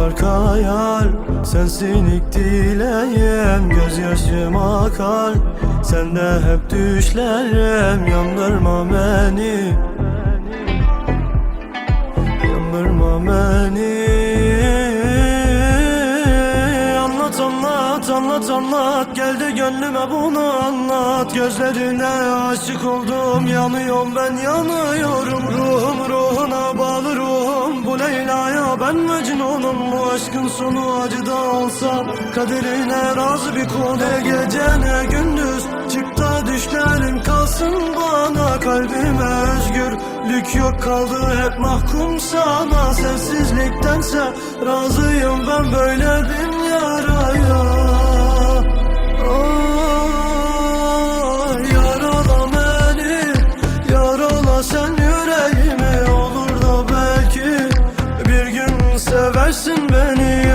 Dağlar kayar Sensin ilk dileğim Gözyaşım akar. Sende hep düşlerim Yandırma beni. Yandırma beni. Anlat anlat anlat anlat. Geldi gönlüme bunu anlat. Gözlerine aşık oldum Yanıyorum ben yanıyorum. Ruhum ben mecnunum Bu aşkın sonu acıda olsa Kaderine razı bir kul. Ne gece ne gündüz Çıktı düşlerim kalsın bana Kalbime özgürlük yok. Kaldı hep mahkum sana Sensizliktense razıyım ben böyle bir yaraya. Ah, Yarala beni, yarala sen seversin beni